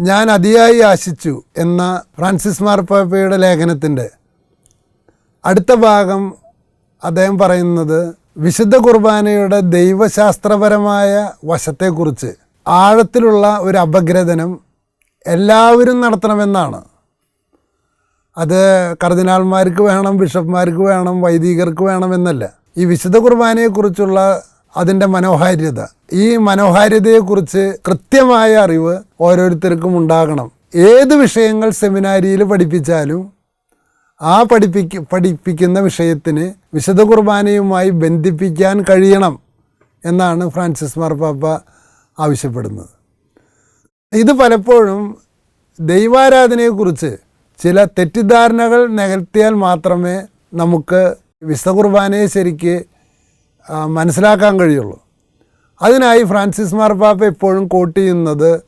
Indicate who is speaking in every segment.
Speaker 1: ഞാൻ അതിയായി ആശിച്ചു എന്ന ഫ്രാൻസിസ് മാർപ്പാപ്പയുടെ ലേഖനത്തിന്റെ അടുത്ത ഭാഗം അദ്ദേഹം പറയുന്നത് വിശുദ്ധ കുർബാനയുടെ ദൈവശാസ്ത്രപരമായ വശത്തെക്കുറിച്ച്. ആഴത്തിലുള്ള ഒരു അപഗ്രഥനം എല്ലാവരും നടത്തണമെന്നാണ്. അത് കർദിനാൾമാർക്ക് വേണം ബിഷപ്പ്മാർക്ക് വേണം വൈദികർക്ക് വേണമെന്നല്ല. ഈ വിശുദ്ധ കുർബാനയെക്കുറിച്ചുള്ള അതിന്റെ മനോഹാരിത. ഈ മനോഹാരിതയെക്കുറിച്ച് കൃത്യമായ അറിവ് ഓരോരുത്തർക്കും ഉണ്ടാകണം. ഏത് വിഷയങ്ങൾ സെമിനാരിയിൽ പഠിപ്പിച്ചാലും ആ പഠിപ്പിക്ക പഠിപ്പിക്കുന്ന വിഷയത്തിന് വിശുദ്ധ കുർബാനയുമായി ബന്ധിപ്പിക്കാൻ കഴിയണം എന്നാണ് ഫ്രാൻസിസ് മാർപ്പാപ്പ ആവശ്യപ്പെടുന്നത്. ഇത് പലപ്പോഴും ദൈവാരാധനയെക്കുറിച്ച് ചില തെറ്റിദ്ധാരണകൾ നികത്തിയാൽ മാത്രമേ നമുക്ക് വിശുദ്ധ കുർബാനയെ ശരിക്ക് മനസ്സിലാക്കാൻ കഴിയുള്ളൂ. അതിനായി ഫ്രാൻസിസ് മാർപ്പാപ്പ എപ്പോഴും കോട്ട് ചെയ്യുന്നത്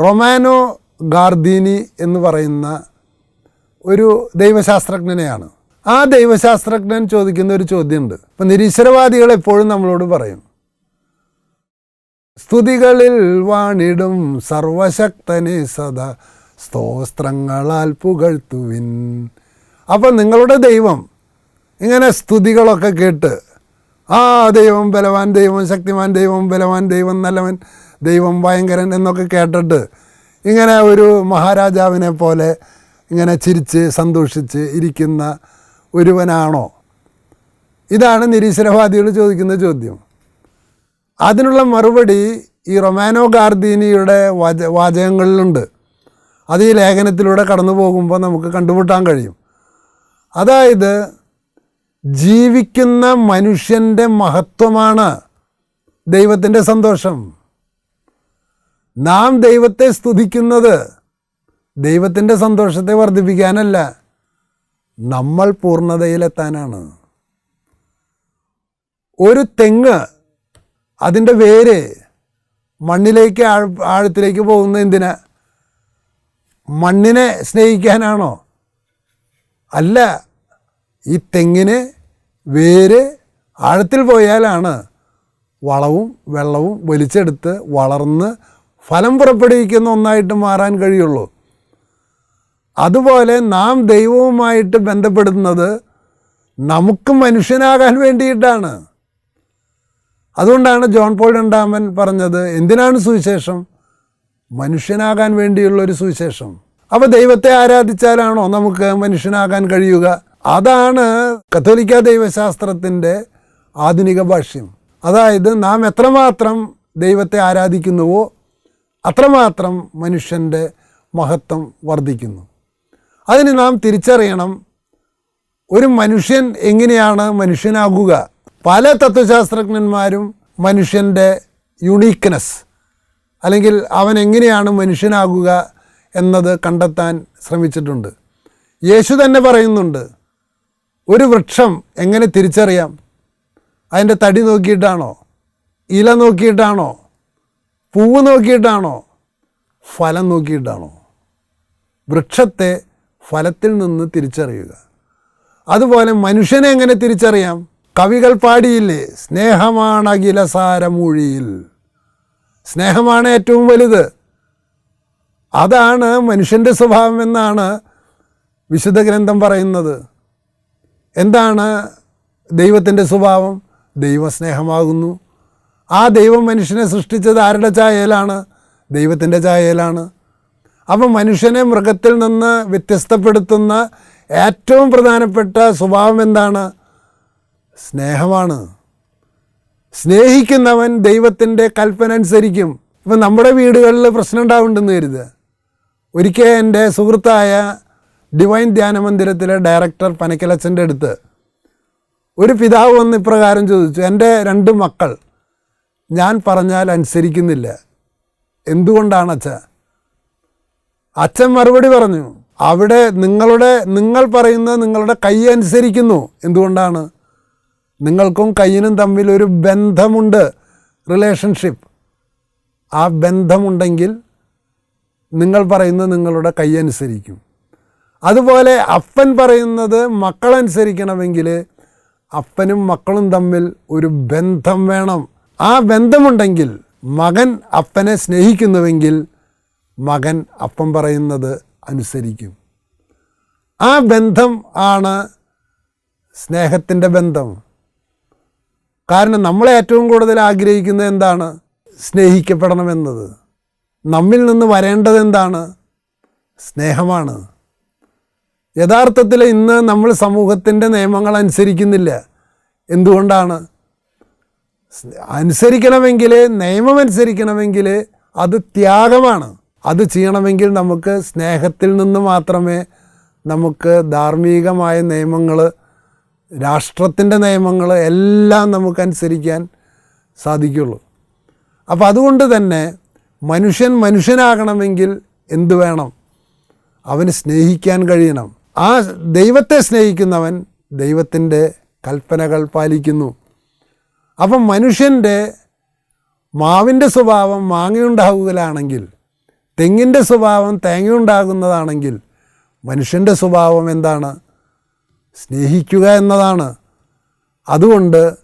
Speaker 1: റൊമാനോ ഗാർദീനി എന്ന് പറയുന്ന ഒരു ദൈവശാസ്ത്രജ്ഞനെയാണ്. ആ ദൈവശാസ്ത്രജ്ഞൻ ചോദിക്കുന്ന ഒരു ചോദ്യമുണ്ട്. ഇപ്പം നിരീശ്വരവാദികൾ എപ്പോഴും നമ്മളോട് പറയും സ്തുതികളിൽ വാണിടും സർവശക്തനെ സദാ സ്തോത്രങ്ങളാൽ പുകഴ്ത്തുവിൻ. അപ്പം നിങ്ങളുടെ ദൈവം ഇങ്ങനെ സ്തുതികളൊക്കെ കേട്ട് ആ ദൈവം ബലവാൻ ദൈവം ശക്തിമാൻ ദൈവം ബലവാൻ ദൈവം നല്ലവൻ ദൈവം ഭയങ്കരൻ എന്നൊക്കെ കേട്ടിട്ട് ഇങ്ങനെ ഒരു മഹാരാജാവിനെ പോലെ ഇങ്ങനെ ചിരിച്ച് സന്തോഷിച്ച് ഇരിക്കുന്ന ഒരുവനാണോ? ഇതാണ് നിരീശ്വരവാദികൾ ചോദിക്കുന്ന ചോദ്യം. അതിനുള്ള മറുപടി ഈ റൊമാനോ ഗാർദീനിയുടെ വാച വാചകങ്ങളിലുണ്ട്. അത് ഈ ലേഖനത്തിലൂടെ കടന്നു പോകുമ്പോൾ നമുക്ക് കണ്ടുമുട്ടാൻ കഴിയും. അതായത് ജീവിക്കുന്ന മനുഷ്യന്റെ മഹത്വമാണ് ദൈവത്തിന്റെ സന്തോഷം. നാം ദൈവത്തെ സ്തുതിക്കുന്നത് ദൈവത്തിന്റെ സന്തോഷത്തെ വർദ്ധിപ്പിക്കാനല്ല നമ്മൾ പൂർണതയിലെത്താനാണ്. ഒരു തെങ്ങ് അതിന്റെ വേര് മണ്ണിലേക്ക് ആഴ ആഴത്തിലേക്ക് പോകുന്ന എന്തിനാ? മണ്ണിനെ സ്നേഹിക്കാനാണോ? അല്ല ഈ തെങ്ങിന് വേര് ആഴത്തിൽ പോയാലാണ് വളവും വെള്ളവും വലിച്ചെടുത്ത് വളർന്ന് ഫലം പുറപ്പെടുവിക്കുന്ന ഒന്നായിട്ട് മാറാൻ കഴിയുള്ളൂ. അതുപോലെ നാം ദൈവവുമായിട്ട് ബന്ധപ്പെടുന്നത് നമുക്ക് മനുഷ്യനാകാൻ വേണ്ടിയിട്ടാണ്. അതുകൊണ്ടാണ് ജോൺ പോൾ രണ്ടാമൻ പറഞ്ഞത് എന്തിനാണ് സുവിശേഷം? മനുഷ്യനാകാൻ വേണ്ടിയുള്ളൊരു സുവിശേഷം. അപ്പോൾ ദൈവത്തെ ആരാധിച്ചാലാണോ നമുക്ക് മനുഷ്യനാകാൻ കഴിയുക? അതാണ് കത്തോലിക്ക ദൈവശാസ്ത്രത്തിന്റെ ആധുനിക ഭാഷ്യം. അതായത് നാം എത്രമാത്രം ദൈവത്തെ ആരാധിക്കുന്നുവോ അത്രമാത്രം മനുഷ്യന്റെ മഹത്വം വർദ്ധിക്കുന്നു. അതിന് നാം തിരിച്ചറിയണം ഒരു മനുഷ്യൻ എങ്ങനെയാണ് മനുഷ്യനാകുക? പല തത്വശാസ്ത്രജ്ഞന്മാരും മനുഷ്യന്റെ യുണീക്ക്നെസ് അല്ലെങ്കിൽ അവൻ എങ്ങനെയാണ് മനുഷ്യനാകുക എന്നത് കണ്ടെത്താൻ ശ്രമിച്ചിട്ടുണ്ട്. യേശു തന്നെ പറയുന്നുണ്ട് ഒരു വൃക്ഷം എങ്ങനെ തിരിച്ചറിയാം? അതിന്റെ തടി നോക്കിയിട്ടാണോ? ഇല നോക്കിയിട്ടാണോ? പൂവ് നോക്കിയിട്ടാണോ? ഫലം നോക്കിയിട്ടാണോ? വൃക്ഷത്തെ ഫലത്തിൽ നിന്ന് തിരിച്ചറിയുക. അതുപോലെ മനുഷ്യനെ എങ്ങനെ തിരിച്ചറിയാം? കവികൾ പാടിയില്ലേ? സ്നേഹമാണ് അഖിലസാരമൂഴിയിൽ സ്നേഹമാണ് ഏറ്റവും വലുത്. അതാണ് മനുഷ്യന്റെ സ്വഭാവം എന്നാണ് വിശുദ്ധ ഗ്രന്ഥം പറയുന്നത്. എന്താണ് ദൈവത്തിന്റെ സ്വഭാവം? ദൈവസ്നേഹമാകുന്നു. ആ ദൈവം മനുഷ്യനെ സൃഷ്ടിച്ചത് ആരുടെ ചായയിലാണ്? ദൈവത്തിന്റെ ചായയിലാണ്. അപ്പം മനുഷ്യനെ മൃഗത്തിൽ നിന്ന് വ്യത്യസ്തപ്പെടുത്തുന്ന ഏറ്റവും പ്രധാനപ്പെട്ട സ്വഭാവം എന്താണ്? സ്നേഹമാണ്. സ്നേഹിക്കുന്നവൻ ദൈവത്തിന്റെ കൽപ്പന അനുസരിക്കും. ഇപ്പം നമ്മുടെ വീടുകളിൽ പ്രശ്നം ഉണ്ടാവുന്നുണ്ടെന്ന് കരുത് ഒരിക്കൽ എന്റെ സുഹൃത്തായ ഡിവൈൻ ധ്യാനമന്ദിരത്തിലെ ഡയറക്ടർ പനക്കലച്ചന്റെ അടുത്ത് ഒരു പിതാവ് വന്ന് ഇപ്രകാരം ചോദിച്ചു എന്റെ രണ്ട് മക്കൾ ഞാൻ പറഞ്ഞാൽ അനുസരിക്കുന്നില്ല. എന്തുകൊണ്ടാണ് അച്ഛ? അച്ഛൻ മറുപടി പറഞ്ഞു അവിടെ നിങ്ങളുടെ നിങ്ങൾ പറയുന്നത് നിങ്ങളുടെ കൈ അനുസരിക്കുന്നു. എന്തുകൊണ്ടാണ്? നിങ്ങൾക്കും കയ്യിനും തമ്മിൽ ഒരു ബന്ധമുണ്ട് റിലേഷൻഷിപ്പ് ആ ബന്ധമുണ്ടെങ്കിൽ നിങ്ങൾ പറയുന്നത് നിങ്ങളുടെ കൈ അനുസരിക്കും. അതുപോലെ അപ്പൻ പറയുന്നത് മക്കളനുസരിക്കണമെങ്കിൽ അപ്പനും മക്കളും തമ്മിൽ ഒരു ബന്ധം വേണം. ആ ബന്ധമുണ്ടെങ്കിൽ മകൻ അപ്പനെ സ്നേഹിക്കുന്നുവെങ്കിൽ മകൻ അപ്പം പറയുന്നത് അനുസരിക്കും. ആ ബന്ധം ആണ് സ്നേഹത്തിന്റെ ബന്ധം. കാരണം നമ്മളെ ഏറ്റവും കൂടുതൽ ആഗ്രഹിക്കുന്നത് എന്താണ്? സ്നേഹിക്കപ്പെടണമെന്നത്. നമ്മിൽ നിന്ന് വരേണ്ടത് എന്താണ്? സ്നേഹമാണ്. യഥാർത്ഥത്തിൽ ഇന്ന് നമ്മൾ സമൂഹത്തിന്റെ നിയമങ്ങൾ അനുസരിക്കുന്നില്ല. എന്തുകൊണ്ടാണ്? അനുസരിക്കണമെങ്കിൽ നിയമം അനുസരിക്കണമെങ്കിൽ അത് ത്യാഗമാണ്. അത് ചെയ്യണമെങ്കിൽ നമുക്ക് സ്നേഹത്തിൽ നിന്ന് മാത്രമേ നമുക്ക് ധാർമ്മികമായ നിയമങ്ങൾ രാഷ്ട്രത്തിന്റെ നിയമങ്ങൾ എല്ലാം നമുക്ക് അനുസരിക്കാൻ സാധിക്കുള്ളൂ. അപ്പോൾ അതുകൊണ്ട് തന്നെ മനുഷ്യൻ മനുഷ്യനാകണമെങ്കിൽ എന്തു വേണം? അവന് സ്നേഹിക്കാൻ കഴിയണം. ആ ദൈവത്തെ സ്നേഹിക്കുന്നവൻ ദൈവത്തിന്റെ കൽപ്പനകൾ പാലിക്കുന്നു. അപ്പം മനുഷ്യന്റെ മാവിന്റെ സ്വഭാവം മാങ്ങയുണ്ടാകുകയാണെങ്കിൽ തെങ്ങിന്റെ സ്വഭാവം തേങ്ങയുണ്ടാകുന്നതാണെങ്കിൽ മനുഷ്യന്റെ സ്വഭാവം എന്താണ്? സ്നേഹിക്കുക എന്നതാണ്. അതുകൊണ്ട്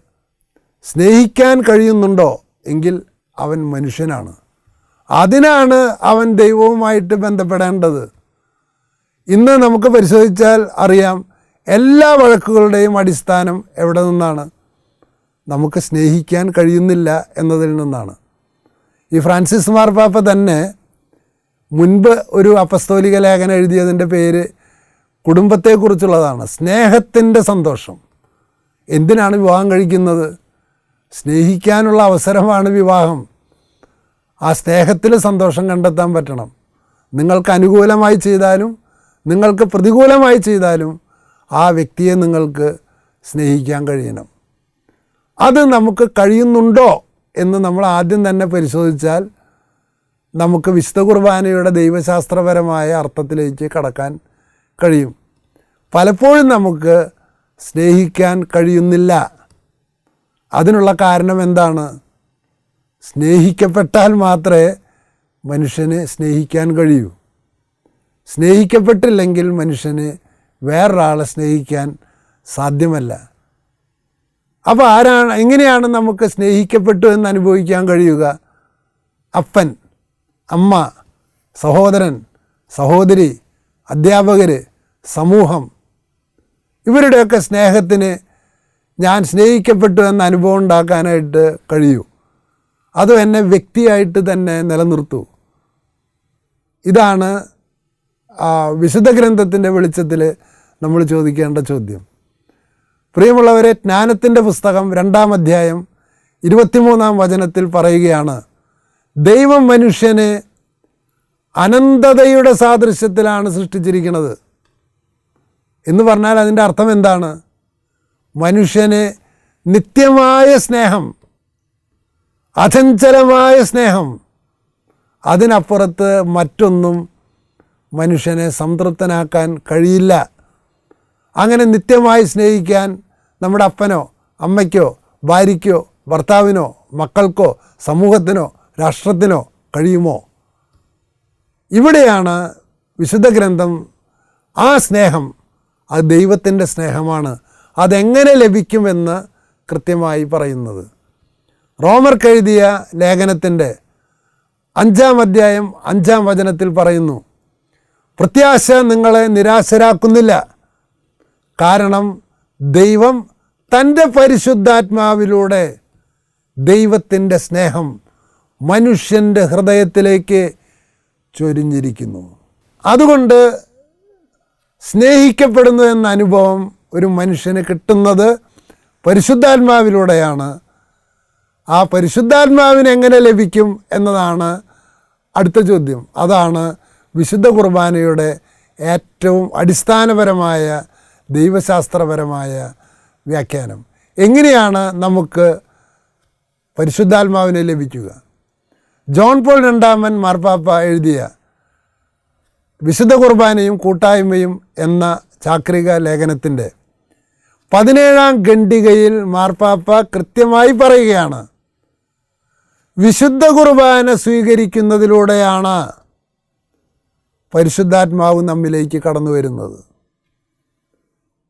Speaker 1: സ്നേഹിക്കാൻ കഴിയുന്നുണ്ടോ? എങ്കിൽ അവൻ മനുഷ്യനാണ്. അതിനാണ് അവൻ ദൈവവുമായിട്ട് ബന്ധപ്പെടേണ്ടത്. ഇന്ന് നമുക്ക് പരിശോധിച്ചാൽ അറിയാം എല്ലാ വഴക്കുകളുടെയും അടിസ്ഥാനം എവിടെ നിന്നാണ്? നമുക്ക് സ്നേഹിക്കാൻ കഴിയുന്നില്ല എന്നതിൽ നിന്നാണ്. ഈ ഫ്രാൻസിസ് മാർപ്പാപ്പ തന്നെ മുൻപ് ഒരു അപസ്തോലിക ലേഖനം എഴുതിയതിന്റെ പേര് കുടുംബത്തെക്കുറിച്ചുള്ളതാണ്. സ്നേഹത്തിന്റെ സന്തോഷം. എന്തിനാണ് വിവാഹം കഴിക്കുന്നത്? സ്നേഹിക്കാനുള്ള അവസരമാണ് വിവാഹം. ആ സ്നേഹത്തിൽ സന്തോഷം കണ്ടെത്താൻ പറ്റണം. നിങ്ങൾക്ക് അനുകൂലമായി ചെയ്താലും നിങ്ങൾക്ക് പ്രതികൂലമായി ചെയ്താലും ആ വ്യക്തിയെ നിങ്ങൾക്ക് സ്നേഹിക്കാൻ കഴിയണം. അത് നമുക്ക് കഴിയുന്നുണ്ടോ എന്ന് നമ്മൾ ആദ്യം തന്നെ പരിശോധിച്ചാൽ നമുക്ക് വിശുദ്ധ കുർബാനയുടെ ദൈവശാസ്ത്രപരമായ അർത്ഥത്തിലേക്ക് കടക്കാൻ കഴിയും. പലപ്പോഴും നമുക്ക് സ്നേഹിക്കാൻ കഴിയുന്നില്ല. അതിനുള്ള കാരണം എന്താണ്? സ്നേഹിക്കപ്പെട്ടാൽ മാത്രമേ മനുഷ്യനെ സ്നേഹിക്കാൻ കഴിയൂ. സ്നേഹിക്കപ്പെട്ടില്ലെങ്കിൽ മനുഷ്യന് വേറൊരാളെ സ്നേഹിക്കാൻ സാധ്യമല്ല. അപ്പോൾ ആരാണ് എങ്ങനെയാണ് നമുക്ക് സ്നേഹിക്കപ്പെട്ടു എന്ന് അനുഭവിക്കാൻ കഴിയുക? അപ്പൻ അമ്മ സഹോദരൻ സഹോദരി അധ്യാപകർ സമൂഹം. ഇവരുടെയൊക്കെ സ്നേഹത്തിന് ഞാൻ സ്നേഹിക്കപ്പെട്ടു എന്ന അനുഭവം ഉണ്ടാക്കാനായിട്ട് കഴിയൂ. അതും എന്നെ വ്യക്തിയായിട്ട് തന്നെ നിലനിർത്തൂ. ഇതാണ് വിശുദ്ധ ഗ്രന്ഥത്തിന്റെ വെളിച്ചത്തിൽ നമ്മൾ ചോദിക്കേണ്ട ചോദ്യം. പ്രിയമുള്ളവരെ ജ്ഞാനത്തിന്റെ പുസ്തകം രണ്ടാം അധ്യായം ഇരുപത്തിമൂന്നാം വചനത്തിൽ പറയുകയാണ് ദൈവം മനുഷ്യനെ അനന്തതയുടെ സാദൃശ്യത്തിലാണ് സൃഷ്ടിച്ചിരിക്കുന്നത്. എന്ന് പറഞ്ഞാൽ അതിന്റെ അർത്ഥം എന്താണ്? മനുഷ്യന് നിത്യമായ സ്നേഹം അചഞ്ചലമായ സ്നേഹം അതിനപ്പുറത്ത് മറ്റൊന്നും മനുഷ്യനെ സംതൃപ്തനാക്കാൻ കഴിയില്ല. അങ്ങനെ നിത്യമായി സ്നേഹിക്കാൻ നമ്മുടെ അപ്പനോ അമ്മയ്ക്കോ ഭാര്യയ്ക്കോ ഭർത്താവിനോ മക്കൾക്കോ സമൂഹത്തിനോ രാഷ്ട്രത്തിനോ കഴിയുമോ? ഇവിടെയാണ് വിശുദ്ധ ഗ്രന്ഥം ആ സ്നേഹം അത് ദൈവത്തിന്റെ സ്നേഹമാണ് അതെങ്ങനെ ലഭിക്കുമെന്ന് കൃത്യമായി പറയുന്നത്. റോമർക്കെഴുതിയ ലേഖനത്തിന്റെ അഞ്ചാം അധ്യായം അഞ്ചാം വചനത്തിൽ പറയുന്നു പ്രത്യാശ നിങ്ങളെ നിരാശരാക്കുന്നില്ല. കാരണം ദൈവം തന്റെ പരിശുദ്ധാത്മാവിലൂടെ ദൈവത്തിന്റെ സ്നേഹം മനുഷ്യന്റെ ഹൃദയത്തിലേക്ക് ചൊരിഞ്ഞിരിക്കുന്നു. അതുകൊണ്ട് സ്നേഹിക്കപ്പെടുന്നു എന്ന അനുഭവം ഒരു മനുഷ്യന് കിട്ടുന്നത് പരിശുദ്ധാത്മാവിലൂടെയാണ്. ആ പരിശുദ്ധാത്മാവിന് എങ്ങനെ ലഭിക്കും എന്നതാണ് അടുത്ത ചോദ്യം. അതാണ് വിശുദ്ധ കുർബാനയുടെ ഏറ്റവും അടിസ്ഥാനപരമായ ദൈവശാസ്ത്രപരമായ വ്യാഖ്യാനം. എങ്ങനെയാണ് നമുക്ക് പരിശുദ്ധാത്മാവിനെ ലഭിക്കുക? ജോൺ പോൾ രണ്ടാമൻ മാർപ്പാപ്പ എഴുതിയ വിശുദ്ധ കുർബാനയും കൂട്ടായ്മയും എന്ന ചാക്രിക ലേഖനത്തിന്റെ പതിനേഴാം ഖണ്ഡികയിൽ മാർപ്പാപ്പ കൃത്യമായി പറയുകയാണ് വിശുദ്ധ കുർബാന സ്വീകരിക്കുന്നതിലൂടെയാണ് പരിശുദ്ധാത്മാവ് നമ്മിലേക്ക് കടന്നു വരുന്നത്.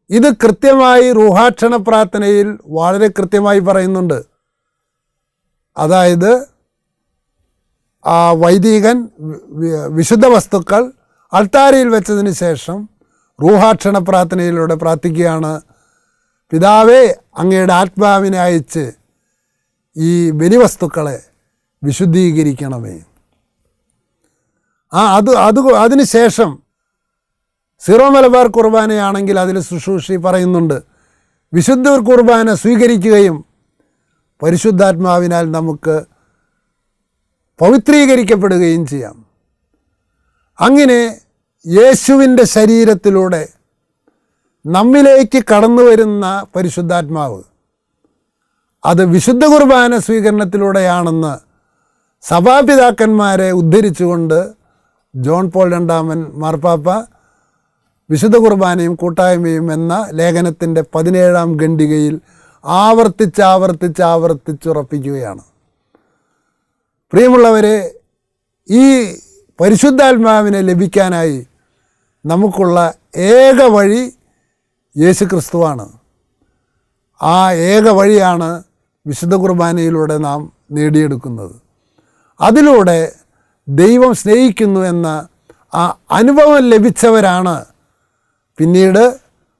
Speaker 1: ഇത് കൃത്യമായി റൂഹാക്ഷണ പ്രാർത്ഥനയിൽ വളരെ കൃത്യമായി പറയുന്നുണ്ട്. അതായത് ആ വൈദികൻ വിശുദ്ധ വസ്തുക്കൾ അൾത്താരയിൽ വെച്ചതിന് ശേഷം റൂഹാക്ഷണ പ്രാർത്ഥനയിലൂടെ പ്രാർത്ഥിക്കുകയാണ്. പിതാവേ അങ്ങയുടെ ആത്മാവിനെ അയച്ച് ഈ ബലിവസ്തുക്കളെ വിശുദ്ധീകരിക്കണമേ. ആ അത് അത് അതിന് ശേഷം സീറോ മലബാർ കുർബാനയാണെങ്കിൽ അതിൽ ശുശ്രൂഷി പറയുന്നുണ്ട്. വിശുദ്ധ കുർബാന സ്വീകരിക്കുകയും പരിശുദ്ധാത്മാവിനാൽ നമുക്ക് പവിത്രീകരിക്കപ്പെടുകയും ചെയ്യാം. അങ്ങനെ യേശുവിന്റെ ശരീരത്തിലൂടെ നമ്മിലേക്ക് കടന്നു വരുന്ന പരിശുദ്ധാത്മാവ് അത് വിശുദ്ധ കുർബാന സ്വീകരണത്തിലൂടെയാണെന്ന് സഭാപിതാക്കന്മാരെ ഉദ്ധരിച്ചുകൊണ്ട് ജോൺ പോൾ രണ്ടാമൻ മാർപ്പാപ്പ വിശുദ്ധ കുർബാനയും കൂട്ടായ്മയും എന്ന ലേഖനത്തിന്റെ പതിനേഴാം ഖണ്ഡികയിൽ ആവർത്തിച്ച് ആവർത്തിച്ച് ആവർത്തിച്ചുറപ്പിക്കുകയാണ് പ്രിയമുള്ളവരെ ഈ പരിശുദ്ധാത്മാവിനെ ലഭിക്കാനായി നമുക്കുള്ള ഏക വഴി യേശു ക്രിസ്തുവാണ് ആ ഏക വഴിയാണ് വിശുദ്ധ കുർബാനയിലൂടെ നാം നേടിയെടുക്കുന്നത്. അതിലൂടെ ദൈവം സ്നേഹിക്കുന്നു എന്ന ആ അനുഭവം ലഭിച്ചവരാണ് പിന്നീട്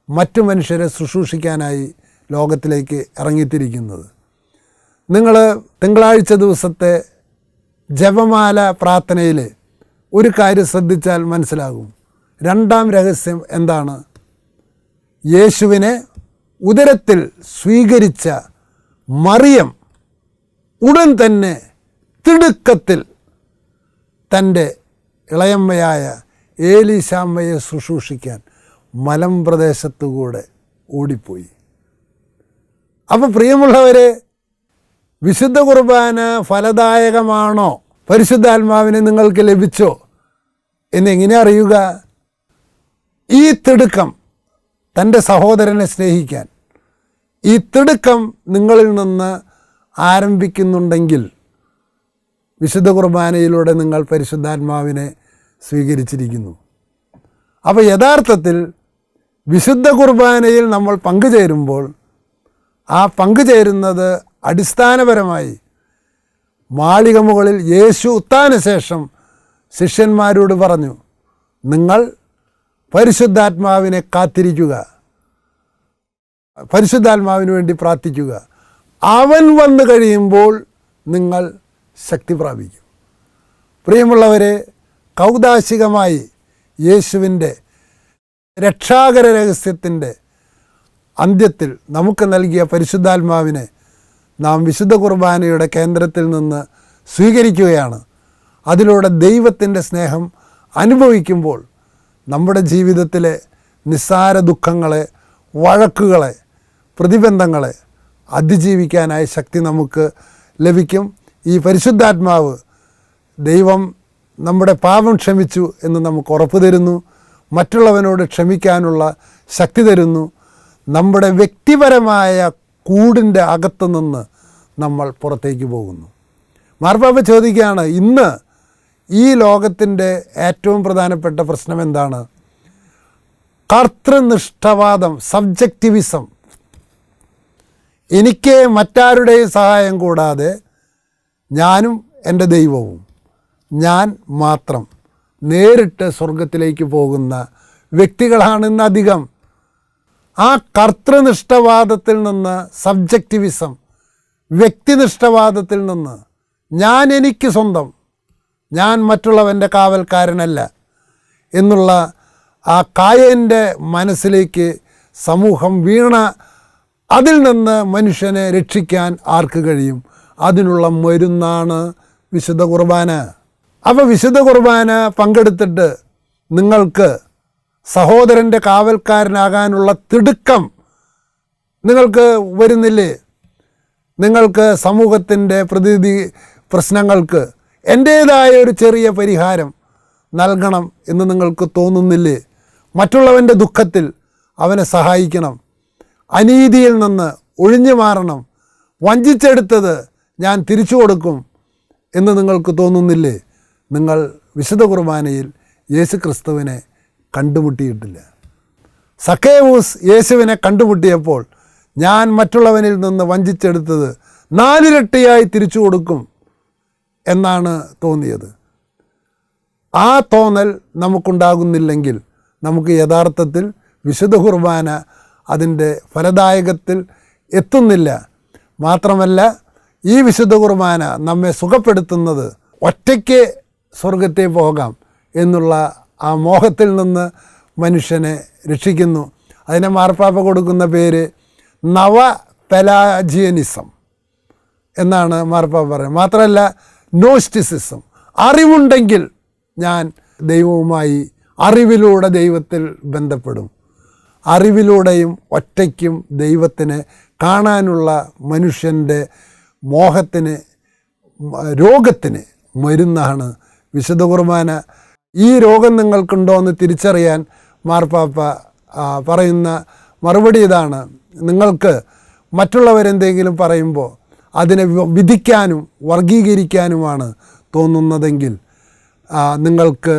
Speaker 1: മറ്റു മനുഷ്യരെ ശുശ്രൂഷിക്കാനായി ലോകത്തിലേക്ക് ഇറങ്ങിത്തിരിക്കുന്നത്. നിങ്ങൾ തിങ്കളാഴ്ച ദിവസത്തെ ജപമാല പ്രാർത്ഥനയിൽ ഒരു കാര്യം ശ്രദ്ധിച്ചാൽ മനസ്സിലാകും. രണ്ടാം രഹസ്യം എന്താണ്? യേശുവിനെ ഉദരത്തിൽ സ്വീകരിച്ച മറിയം ഉടൻ തന്നെ തിടുക്കത്തിൽ തന്റെ ഇളയമ്മയായ ഏലീസാമ്മയെ ശുശ്രൂഷിക്കാൻ മലം പ്രദേശത്തുകൂടെ ഓടിപ്പോയി. അപ്പോൾ പ്രിയമുള്ളവരെ വിശുദ്ധ കുർബാന ഫലദായകമാണോ? പരിശുദ്ധാത്മാവിനെ നിങ്ങൾക്ക് ലഭിച്ചോ? എന്നെങ്ങനെ അറിയുക? ഈ തിടുക്കം തന്റെ സഹോദരനെ സ്നേഹിക്കാൻ ഈ തിടുക്കം നിങ്ങളിൽ നിന്ന് ആരംഭിക്കുന്നുണ്ടെങ്കിൽ വിശുദ്ധ കുർബാനയിലൂടെ നിങ്ങൾ പരിശുദ്ധാത്മാവിനെ സ്വീകരിച്ചിരിക്കുന്നു. അപ്പോൾ യഥാർത്ഥത്തിൽ വിശുദ്ധ കുർബാനയിൽ നമ്മൾ പങ്കുചേരുമ്പോൾ ആ പങ്കുചേരുന്നത് അടിസ്ഥാനപരമായി മാളിക മുകളിൽ യേശു ഉത്താന ശേഷം ശിഷ്യന്മാരോട് പറഞ്ഞു നിങ്ങൾ പരിശുദ്ധാത്മാവിനെ കാത്തിരിക്കുക. പരിശുദ്ധാത്മാവിന് വേണ്ടി പ്രാർത്ഥിക്കുക. അവൻ വന്നു കഴിയുമ്പോൾ നിങ്ങൾ ശക്തി പ്രാപിക്കും. പ്രിയമുള്ളവരെ കൗതാശികമായി യേശുവിന്റെ രക്ഷാകര രഹസ്യത്തിന്റെ അന്ത്യത്തിൽ നമുക്ക് നൽകിയ പരിശുദ്ധാത്മാവിനെ നാം വിശുദ്ധ കുർബാനയുടെ കേന്ദ്രത്തിൽ നിന്ന് സ്വീകരിക്കുകയാണ്. അതിലൂടെ ദൈവത്തിന്റെ സ്നേഹം അനുഭവിക്കുമ്പോൾ നമ്മുടെ ജീവിതത്തിലെ നിസ്സാര ദുഃഖങ്ങളെ വഴക്കുകളെ പ്രതിബന്ധങ്ങളെ അതിജീവിക്കാനായി ശക്തി നമുക്ക് ലഭിക്കും. ഈ പരിശുദ്ധാത്മാവ് ദൈവം നമ്മുടെ പാപം ക്ഷമിച്ചു എന്ന് നമുക്ക് ഉറപ്പ് തരുന്നു. മറ്റുള്ളവനോട് ക്ഷമിക്കാനുള്ള ശക്തി തരുന്നു. നമ്മുടെ വ്യക്തിപരമായ കൂടിന്റെ അകത്ത് നിന്ന് നമ്മൾ പുറത്തേക്ക് പോകുന്നു. മാർപ്പാപ്പ ചോദിക്കുകയാണ് ഇന്ന് ഈ ലോകത്തിന്റെ ഏറ്റവും പ്രധാനപ്പെട്ട പ്രശ്നം എന്താണ്? കർത്തൃനിഷ്ഠവാദം സബ്ജക്റ്റിവിസം. എനിക്ക് മറ്റാരുടെയും സഹായം കൂടാതെ ഞാനും എന്റെ ദൈവവും. ഞാൻ മാത്രം നേരിട്ട് സ്വർഗത്തിലേക്ക് പോകുന്ന വ്യക്തികളാണെന്നധികം ആ കർത്തൃനിഷ്ഠവാദത്തിൽ നിന്ന് സബ്ജക്റ്റിവിസം വ്യക്തിനിഷ്ഠവാദത്തിൽ നിന്ന് ഞാൻ എനിക്ക് സ്വന്തം ഞാൻ മറ്റുള്ളവന്റെ കാവൽക്കാരനല്ല എന്നുള്ള ആ കായന്റെ മനസ്സിലേക്ക് സമൂഹം വീണ അതിൽ നിന്ന് മനുഷ്യനെ രക്ഷിക്കാൻ ആർക്ക് കഴിയും? അതിനുള്ള മരുന്നാണ് വിശുദ്ധ കുർബാന. അപ്പോൾ വിശുദ്ധ കുർബാന പങ്കെടുത്തിട്ട് നിങ്ങൾക്ക് സഹോദരന്റെ കാവൽക്കാരനാകാനുള്ള തിടുക്കം നിങ്ങൾക്ക് വരുന്നില്ലേ? നിങ്ങൾക്ക് സമൂഹത്തിന്റെ പ്രതിനിധി പ്രശ്നങ്ങൾക്ക് എന്റേതായ ഒരു ചെറിയ പരിഹാരം നൽകണം എന്ന് നിങ്ങൾക്ക് തോന്നുന്നില്ലേ? മറ്റുള്ളവന്റെ ദുഃഖത്തിൽ അവനെ സഹായിക്കണം. അനീതിയിൽ നിന്ന് ഒഴിഞ്ഞു മാറണം. വഞ്ചിച്ചെടുത്തത് ഞാൻ തിരിച്ചു കൊടുക്കും എന്ന് നിങ്ങൾക്ക് തോന്നുന്നില്ലേ? നിങ്ങൾ വിശുദ്ധ കുർബാനയിൽ യേശു ക്രിസ്തുവിനെ കണ്ടുമുട്ടിയിട്ടില്ല. സക്കേവൂസ് യേശുവിനെ കണ്ടുമുട്ടിയപ്പോൾ ഞാൻ മറ്റുള്ളവനിൽ നിന്ന് വഞ്ചിച്ചെടുത്തത് നാലിരട്ടിയായി തിരിച്ചു കൊടുക്കും എന്നാണ് തോന്നിയത്. ആ തോന്നൽ നമുക്കുണ്ടാകുന്നില്ലെങ്കിൽ നമുക്ക് യഥാർത്ഥത്തിൽ വിശുദ്ധ കുർബാന അതിന്റെ ഫലദായകത്തിൽ എത്തുന്നില്ല. മാത്രമല്ല ഈ വിശുദ്ധ കുർബാന നമ്മെ സുഖപ്പെടുത്തുന്നത് ഒറ്റയ്ക്ക് സ്വർഗത്തെ പോകാം എന്നുള്ള ആ മോഹത്തിൽ നിന്ന് മനുഷ്യനെ രക്ഷിക്കുന്നു. അതിനെ മാർപ്പാപ്പ കൊടുക്കുന്ന പേര് നവ പെലാജിയനിസം എന്നാണ് മാർപ്പാപ്പ പറയുന്നത്. മാത്രമല്ല നോസ്റ്റിസിസം അറിവുണ്ടെങ്കിൽ ഞാൻ ദൈവവുമായി അറിവിലൂടെ ദൈവത്തിൽ ബന്ധപ്പെടും. അറിവിലൂടെയും ഒറ്റയ്ക്കും ദൈവത്തിനെ കാണാനുള്ള മനുഷ്യന്റെ മോഹത്തിന് രോഗത്തിന് മരുന്നാണ് വിശുദ്ധ കുർബാന. ഈ രോഗം നിങ്ങൾക്കുണ്ടോ എന്ന് തിരിച്ചറിയാൻ മാർപ്പാപ്പ പറയുന്ന മറുപടി ഇതാണ്. നിങ്ങൾക്ക് മറ്റുള്ളവരെന്തെങ്കിലും പറയുമ്പോൾ അതിനെ വിധിക്കാനും വർഗീകരിക്കാനുമാണ് തോന്നുന്നതെങ്കിൽ നിങ്ങൾക്ക്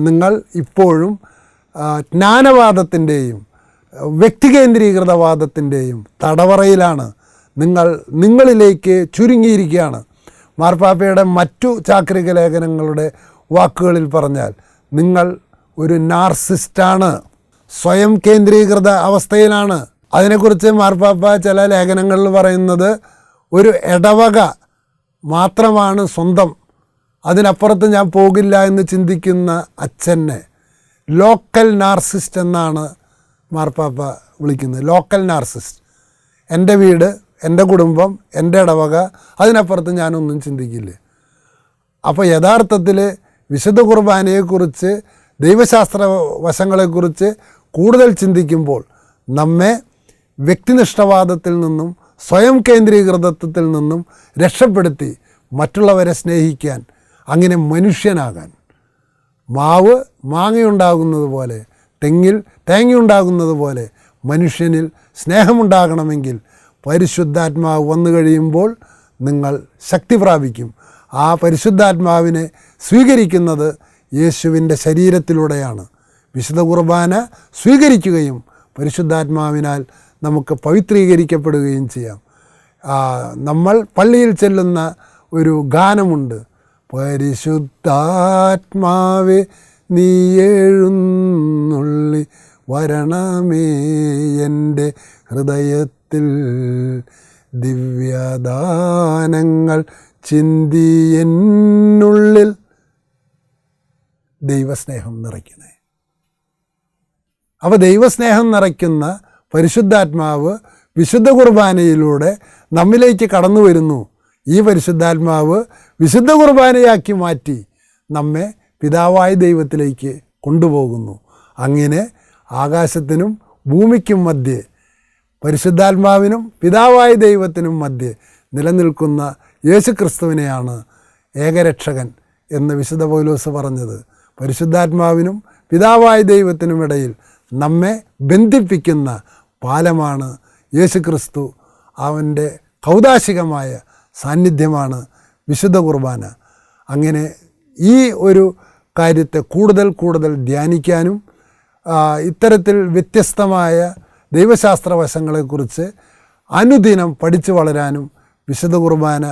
Speaker 1: നിങ്ങൾ ഇപ്പോഴും ജ്ഞാനവാദത്തിന്റെയും വ്യക്തികേന്ദ്രീകൃതവാദത്തിന്റെയും തടവറയിലാണ് നിങ്ങൾ നിങ്ങളിലേക്ക് ചുരുങ്ങിയിരിക്കുകയാണ്. മാർപ്പാപ്പയുടെ മറ്റു ചാക്രിക ലേഖനങ്ങളുടെ വാക്കുകളിൽ പറഞ്ഞാൽ നിങ്ങൾ ഒരു നാർസിസ്റ്റാണ്. സ്വയം കേന്ദ്രീകൃത അവസ്ഥയിലാണ്. അതിനെക്കുറിച്ച് മാർപ്പാപ്പ ചില ലേഖനങ്ങളിൽ പറയുന്നത് ഒരു ഇടവക മാത്രമാണ് സ്വന്തം. അതിനപ്പുറത്ത് ഞാൻ പോകില്ല എന്ന് ചിന്തിക്കുന്ന അച്ഛനെ. ലോക്കൽ നാർസിസ്റ്റ് എന്നാണ് മാർപ്പാപ്പ വിളിക്കുന്നത്. Local narcissist. എന്റെ വീട് എന്റെ കുടുംബം എന്റെ ഇടവക അതിനപ്പുറത്ത് ഞാനൊന്നും ചിന്തിക്കില്ല. അപ്പോൾ യഥാർത്ഥത്തിൽ വിശുദ്ധ കുർബാനയെക്കുറിച്ച് ദൈവശാസ്ത്ര വശങ്ങളെക്കുറിച്ച് കൂടുതൽ ചിന്തിക്കുമ്പോൾ നമ്മെ വ്യക്തിനിഷ്ഠവാദത്തിൽ നിന്നും സ്വയം കേന്ദ്രീകൃതത്വത്തിൽ നിന്നും രക്ഷപ്പെടുത്തി മറ്റുള്ളവരെ സ്നേഹിക്കാൻ അങ്ങനെ മനുഷ്യനാകാൻ. മാവ് മാങ്ങയുണ്ടാകുന്നത് പോലെ തെങ്ങിൽ തേങ്ങയുണ്ടാകുന്നത് പോലെ മനുഷ്യനിൽ സ്നേഹമുണ്ടാകണമെങ്കിൽ പരിശുദ്ധാത്മാവ് വന്നു കഴിയുമ്പോൾ നിങ്ങൾ ശക്തി പ്രാപിക്കും. ആ പരിശുദ്ധാത്മാവിനെ സ്വീകരിക്കുന്നത് യേശുവിന്റെ ശരീരത്തിലൂടെയാണ്. വിശുദ്ധ കുർബാന സ്വീകരിക്കുകയും പരിശുദ്ധാത്മാവിനാൽ നമുക്ക് പവിത്രീകരിക്കപ്പെടുകയും ചെയ്യാം. നമ്മൾ പള്ളിയിൽ ചെല്ലുന്ന ഒരു ഗാനമുണ്ട്. പരിശുദ്ധാത്മാവേ നീ എഴുന്നുള്ളി വരണമേ. എന്റെ ഹൃദയത്തിൽ ദിവ്യദാനങ്ങൾ ചിന്തി എന്നുള്ളിൽ ദൈവസ്നേഹം നിറയ്ക്കണേ അപ്പോൾ ദൈവസ്നേഹം നിറയ്ക്കുന്ന പരിശുദ്ധാത്മാവ് വിശുദ്ധ കുർബാനയിലൂടെ നമ്മിലേക്ക് കടന്നു വരുന്നു. ഈ പരിശുദ്ധാത്മാവ് വിശുദ്ധ കുർബാനയാക്കി മാറ്റി നമ്മെ പിതാവായ ദൈവത്തിലേക്ക് കൊണ്ടുപോകുന്നു. അങ്ങനെ ആകാശത്തിനും ഭൂമിക്കും മധ്യേ പരിശുദ്ധാത്മാവിനും പിതാവായ ദൈവത്തിനും മധ്യേ നിലനിൽക്കുന്ന യേശു ക്രിസ്തുവിനെയാണ് ഏകരക്ഷകൻ എന്ന് വിശുദ്ധ പൗലോസ് പറഞ്ഞത്. പരിശുദ്ധാത്മാവിനും പിതാവായ ദൈവത്തിനും ഇടയിൽ നമ്മെ ബന്ധിപ്പിക്കുന്ന പാലമാണ് യേശു ക്രിസ്തു അവന്റെ കൗതാശികമായ സാന്നിധ്യമാണ് വിശുദ്ധ കുർബാന. അങ്ങനെ ഈ ഒരു കാര്യത്തെ കൂടുതൽ കൂടുതൽ ധ്യാനിക്കാനും ഇത്തരത്തിൽ വ്യത്യസ്തമായ ദൈവശാസ്ത്ര വശങ്ങളെക്കുറിച്ച് അനുദിനം പഠിച്ചു വളരാനും വിശുദ്ധ കുർബാന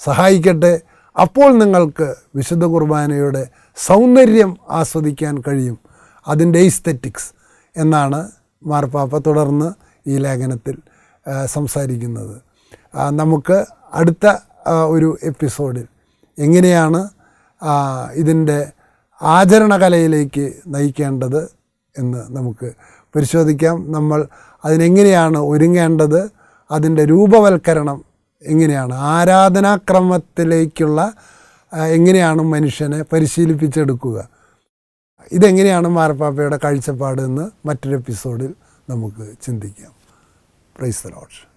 Speaker 1: സഹായിക്കട്ടെ. അപ്പോൾ നിങ്ങൾക്ക് വിശുദ്ധ കുർബാനയുടെ സൗന്ദര്യം ആസ്വദിക്കാൻ കഴിയും. അതിന്റെ ഈസ്തെറ്റിക്സ് എന്നാണ് മാർപ്പാപ്പ തുടർന്ന് ഈ ലേഖനത്തിൽ സംസാരിക്കുന്നത്. നമുക്ക് അടുത്ത ഒരു എപ്പിസോഡിൽ എങ്ങനെയാണ് ഇതിന്റെ ആചരണകലയിലേക്ക് നയിക്കേണ്ടത് എന്ന് നമുക്ക് പരിശോധിക്കാം. നമ്മൾ അതിനെങ്ങനെയാണ് ഒരുങ്ങേണ്ടത്? അതിന്റെ രൂപവൽക്കരണം എങ്ങനെയാണ്? ആരാധനാക്രമത്തിലേക്കുള്ള എങ്ങനെയാണ് മനുഷ്യനെ പരിശീലിപ്പിച്ചെടുക്കുക? ഇതെങ്ങനെയാണ് മാർപ്പാപ്പയുടെ കാഴ്ചപ്പാട് എന്ന് മറ്റൊരു എപ്പിസോഡിൽ നമുക്ക് ചിന്തിക്കാം. Praise lord.